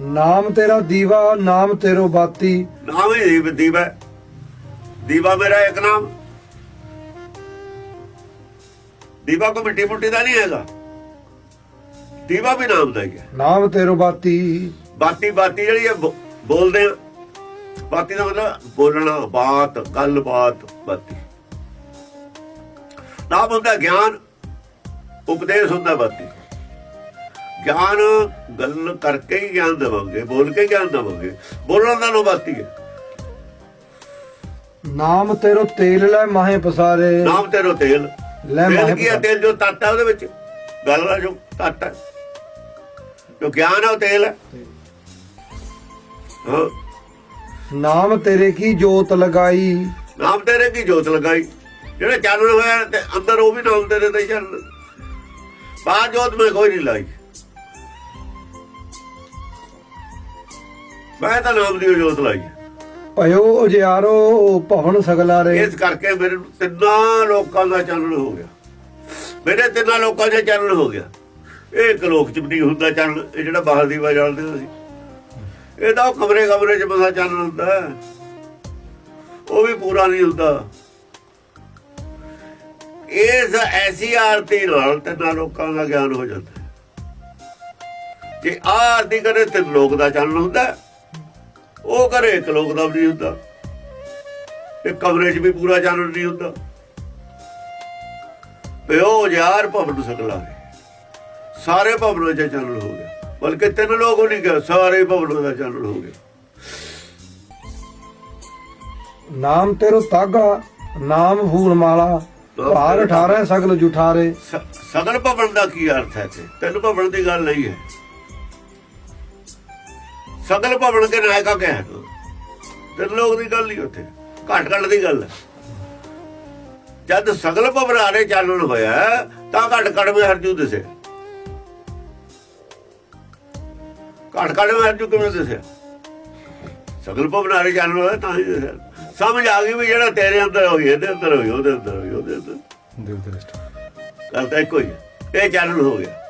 ਨਾਮ ਤੇਰਾ ਦੀਵਾ ਨਾਮ ਤੇਰੋ ਬਾਤੀ। ਨਾਮ ਹੀ ਦੀਵਾ ਹੈ। ਦੀਵਾ ਮੇਰਾ ਇੱਕ ਨਾਮ। ਦੀਵਾ ਕੋ ਮਿੱਟੀ ਮੁੱਟੀ ਦਾ ਨਹੀਂ ਹੈਗਾ। ਦੀਵਾ ਵੀ ਨਾਮ ਦਾ ਹੀ ਹੈ। ਨਾਮ ਤੇਰੋ ਬਾਤੀ। ਬਾਤੀ ਬਾਤੀ ਜਿਹੜੀ ਹੈ ਬੋ- ਬੋਲਦੇ ਆ ਬਾਤੀ ਦਾ ਮਤਲਬ ਬੋਲਣਾ ਬਾਤ ਗੱਲ ਬਾਤ ਬਾਤੀ। ਨਾਮ ਹੁੰਦਾ ਗਿਆਨ ਉਪਦੇਸ਼ ਹੁੰਦਾ ਬਾਤੀ। ਗਿਆਨ ਗੱਲ ਕਰਕੇ ਹੀ ਗਿਆਨ ਦੇਵਾਂਗੇ ਬੋਲ ਕੇ ਗਿਆਨ ਦੇਵਾਂਗੇ। ਬੋਲਣ ਦਾ ਨੋ ਬਾਤੀ ਹੈ। ਨਾਮ ਤੇਰੋ ਤੇਲ ਲੈ ਮਾਹੇ ਪਸਾਰੇ। ਨਾਮ ਤੇਰੋ ਤੇਲ। ਲੈ ਮਾਹੇ ਕੀ ਹੈ। ਤੇਲ ਜੋ ਤੱਤ ਹੈ ਉਹਦੇ ਵਿੱਚ। ਗੱਲ ਦਾ ਜੋ ਤੱਤ ਹੈ। ਜੋ ਗਿਆਨ ਹੈ ਉਹ ਤੇਲ ਹੈ। ਹਾਂ। ਨਾਮ ਤੇਰੇ ਕੀ ਜੋਤ ਲਗਾਈ? ਨਾਮ ਤੇਰੇ ਕੀ ਜੋਤ ਲਗਾਈ? ਜਿਹੜੇ ਚਾਨਣ ਹੋਇਆ ਤੇ ਅੰਦਰ ਉਹ ਵੀ ਨਾਮ ਤੇਰੇ ਤੇ ਚੱਲ ਬਾਹਰ ਜੋਤ ਮੈਂ ਕੋਈ ਨਹੀਂ ਲਾਈ। ਮੈਂ ਤਾਂ ਨਾਮ ਦੀ ਜੋਤ ਲਾਈ। ਭਇਓ ਉਜਿਆਰੋ ਭਵਨ ਸਗਲਾਰੇ ਇਸ ਕਰਕੇ ਮੇਰੇ ਤਿੰਨਾਂ ਲੋਕਾਂ ਦਾ ਚਾਨਣ ਹੋ ਗਿਆ ਮੇਰੇ ਤਿੰਨਾਂ ਲੋਕਾਂ ਦਾ ਚਾਨਣ ਹੋ ਗਿਆ ਇਹ ਇੱਕ ਲੋਕ ਚ ਵੀ ਨਹੀਂ ਹੁੰਦਾ ਚਾਨਣ ਇਹ ਜਿਹੜਾ ਬਾਹਰ ਦੀ ਵਾ ਜਾਣਦੇ ਅਸੀਂ ਇਹ ਤਾਂ ਕਮਰੇ ਕਮਰੇ ਚ ਮਸਾ ਚਾਨਣ ਹੁੰਦਾ। ਉਹ ਵੀ ਪੂਰਾ ਨਹੀਂ ਹੁੰਦਾ ਇਸ ਐਸੀ ਆਰਤੀ ਨਾਲ ਤਿੰਨਾਂ ਲੋਕਾਂ ਦਾ ਗਿਆਨ ਹੋ ਜਾਂਦਾ। ਜੇ ਆਰਤੀ ਕਰੇ ਤੇ ਲੋਕ ਦਾ ਚਾਨਣ ਹੁੰਦਾ। ਉਹ ਕਰੇ ਇੱਕ ਲੋਕ ਦਾ ਵੀ ਨਹੀਂ ਹੁੰਦਾ। ਇਹ ਕਮਰੇ 'ਚ ਵੀ ਪੂਰਾ ਚਾਨਣ ਨਹੀਂ ਹੁੰਦਾ। ਪਿਓ ਯਾਰ ਭਵਨ ਸਕਲਾ ਸਾਰੇ ਭਵਨਾਂ 'ਚ ਚਾਨਣ ਹੋ ਗਿਆ। ਬਲਕਿ ਤਿੰਨ ਲੋਕ ਨਹੀਂ ਗਏ ਸਾਰੇ ਭਵਨਾਂ ਦਾ ਚਾਨਣ ਹੋ ਗਿਆ। ਨਾਮ ਤੇਰੋ ਤਾਗਾ ਨਾਮ ਫੂਲ ਮਾਲਾ ਭਾਰ 18 ਸਗਲ ਜੁਠਾਰੇ। ਸਗਲ ਭਵਨ ਦਾ ਕੀ ਅਰਥ ਹੈ ਤੇ ਤਿੰਨ ਭਵਨ ਦੀ ਗੱਲ ਨਹੀਂ ਹੈ। ਸਗਲ ਭਵਨ ਕੇ ਨਾਇਕਾ ਕਹਿ ਤਿੰਨ ਲੋਕ ਦੀ ਗੱਲ ਨਹੀਂ ਉੱਥੇ। ਘੱਟ ਘੱਟ ਦੀ ਗੱਲ। ਜਦ ਸਗਲ ਭਵਨਾਰੇ ਚਾਨਣ ਹੋਇਆ ਤਾਂ ਘੱਟ ਘੱਟ ਵਿੱਚ ਹਰਜੂ ਦਿਸੇ। ਘੱਟ ਘੱਟ ਵਿੱਚ ਹਰਜੂ ਕਿਵੇਂ ਦਿਸਿਆ ਸਗਲ ਭਵਨਾਰੇ ਚਾਨਣ ਹੋਇਆ ਤਾਂ ਹੀ ਦਿਸਿਆ ਸਮਝ ਆ ਗਈ ਵੀ ਜਿਹੜਾ ਤੇਰੇ ਅੰਦਰ ਹੋਈ ਇਹਦੇ ਅੰਦਰ ਹੋਈ ਉਹਦੇ ਅੰਦਰ ਹੋਈ ਉਹਦੇ ਅੰਦਰ। ਦਿਲ ਦੇ ਰਿਸ਼ਤੇ ਗੱਲ ਤਾਂ ਇੱਕੋ ਹੀ ਹੈ। ਇਹ ਚਾਨਣ ਹੋ ਗਿਆ।